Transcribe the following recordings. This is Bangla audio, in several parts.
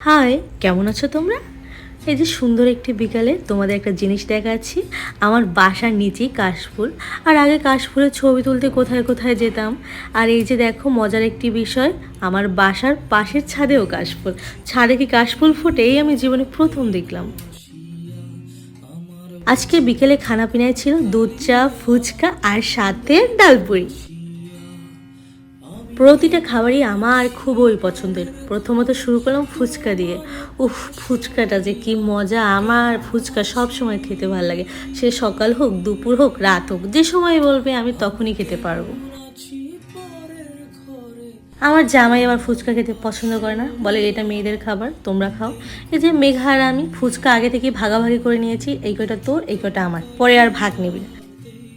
হাই কেমন আছো তোমরা? এই যে সুন্দর একটি বিকালে তোমাদের একটা জিনিস দেখাচ্ছি। আমার বাসার নিচেই কাশফুল। আর আগে কাশফুলের ছবি তুলতে কোথায় কোথায় যেতাম। আর এই যে দেখো, মজার একটি বিষয়, আমার বাসার পাশের ছাদেও কাশফুল। ছাদে কি কাশফুল ফোটে এই আমি জীবনে প্রথম দেখলাম। আজকে বিকেলে খানা পিনায় ছিল দুধ চা, ফুচকা আর সাথে ডালপুরি। প্রতিটা খাবারই আমার খুবই পছন্দের। প্রথমত শুরু করলাম ফুচকা দিয়ে। উফ, ফুচকাটা যে কি মজা! আমার ফুচকা সব সময় খেতে ভালো লাগে। সে সকাল হোক, দুপুর হোক, রাত হোক, যে সময় বলবে আমি তখনই খেতে পারব। আমার জামাই আমার ফুচকা খেতে পছন্দ করে না। বলে, এটা মেয়েদের খাবার, তোমরা খাও। এই যে মেঘা আর আমি ফুচকা আগে থেকে ভাগাভাগি করে নিয়েছি, এই কটা তোর, এই কটা আমার। পরে আর ভাগ নিবি না।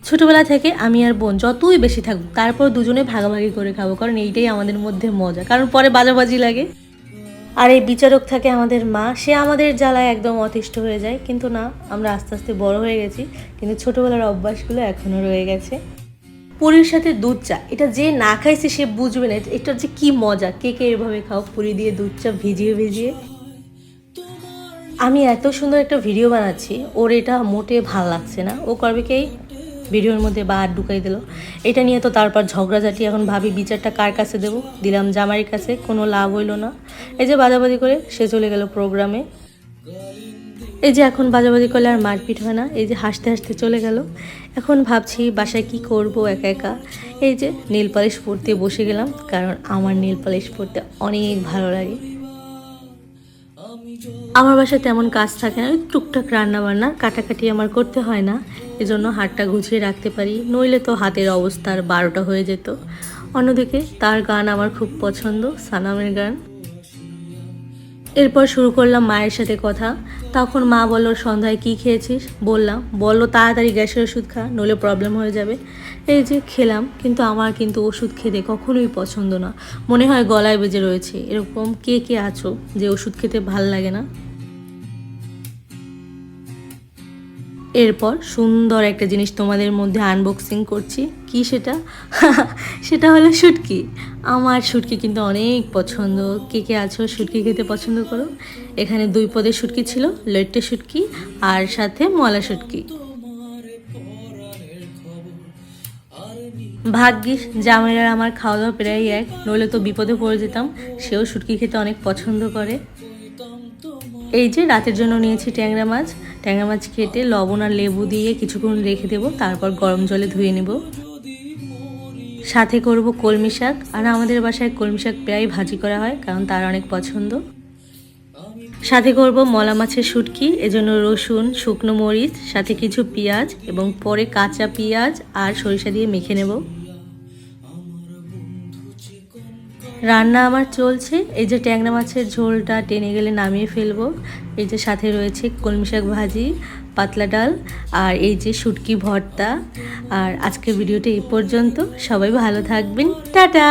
ছোটবেলা থেকে আমি আর বোন যতই বেশি থাকুক, তারপর দুজনে ভাগাভাগি করে খাব, কারণ এইটাই আমাদের মধ্যে মজা। কারণ পরে বাজাবাজি লাগে। আর এই বিচারক থাকে আমাদের মা, সে আমাদের জ্বালায় একদম অতিষ্ঠ হয়ে যায়। কিন্তু না, আমরা আস্তে আস্তে বড় হয়ে গেছি, কিন্তু ছোটবেলার অভ্যাসগুলো এখনও রয়ে গেছে। পুরীর সাথে দুধ চা, এটা যে না খাইছে সে বুঝবে না এটা যে কি মজা, কে কে এভাবে খাও, পুরি দিয়ে দুধ চা ভিজিয়ে ভিজিয়ে। আমি এত সুন্দর একটা ভিডিও বানাচ্ছি, ওর এটা মোটে ভালো লাগছে না। ও করবে কি ভিডিওর মধ্যে বা ঢুকাই দিল। এটা নিয়ে তো তারপর ঝগড়াঝাটি। এখন ভাবি বিচারটা কার কাছে দেবো? দিলাম জামাইয়ের কাছে, কোনো লাভ হইল না। এই যে বাজাবাজি করে সে চলে গেল প্রোগ্রামে। এই যে এখন বাজাবাজি করলে আর মারপিট হয় না। এই যে হাসতে হাসতে চলে গেল। এখন ভাবছি বাসায় কি করব একা একা। এই যে নীল পালিশ পরতে বসে গেলাম, কারণ আমার নীল পালিশ পরতে অনেক ভালো লাগে। আমার বাসায় তেমন কাজ থাকে না টুকটাক রান্না বান্না কাটাকাটি আমার করতে হয় না। এজন্য হাতটা গুছিয়ে রাখতে পারি। নইলে তো হাতের অবস্থার বারোটা হয়ে যেত। অন্যদিকে তার গান আমার খুব পছন্দ, সানামের গান। এরপর শুরু করলাম মায়ের সাথে কথা। তখন মা বলল, সন্ধ্যায় কি খেয়েছিস? বললাম, বলল তাড়াতাড়ি গ্যাসের ওষুধ খা, নইলে প্রবলেম হয়ে যাবে। এই যে খেলাম, কিন্তু আমার কিন্তু ওষুধ খেতে কখনোই পছন্দ না। মনে হয় গলায় বেজে রয়েছে। এরকম কে কে আছো যে ওষুধ খেতে ভালো লাগে না? এরপর সুন্দর একটা জিনিস তোমাদের মধ্যে আনবক্সিং করছি। কি সেটা? সেটা হলো শুটকি। আমার শুটকি কিন্তু অনেক পছন্দ। কে কে আছো শুটকি খেতে পছন্দ করো? এখানে দুই পদের শুটকি ছিল লেট্টে শুটকি আর সাথে মলা শুটকি। ভাগ্যিস জামাইরা আমার খাওয়া দাওয়া প্রায় এক, নইলে তো বিপদে পড়ে যেতাম, সেও শুটকি খেতে অনেক পছন্দ করে। এই যে রাতের জন্য নিয়েছি ট্যাংরা মাছ। ট্যাংরা মাছ কেটে লবণ আর লেবু দিয়ে কিছুক্ষণ রেখে দেবো, তারপর গরম জলে ধুয়ে নেব। সাথে করব কলমি শাক। আর আমাদের বাসায় কলমি শাক প্রায় ভাজি করা হয়, কারণ তার অনেক পছন্দ। সাথে করব মলা মাছের শুটকি, এজন্য রসুন, শুকনো মরিচ, সাথে কিছু পেঁয়াজ এবং পরে কাঁচা পেঁয়াজ আর সরিষা দিয়ে মেখে নেব। রান্না আমার চলছে। এই যে ট্যাংরা মাছের ঝোলটা টেনে গেলে নামিয়ে ফেলব। এই যে সাথে রয়েছে কলমি শাক ভাজি, পাতলা ডাল আর এই যে শুটকি ভর্তা। আর আজকের ভিডিওটা এই পর্যন্ত। সবাই ভালো থাকবেন। টাটা!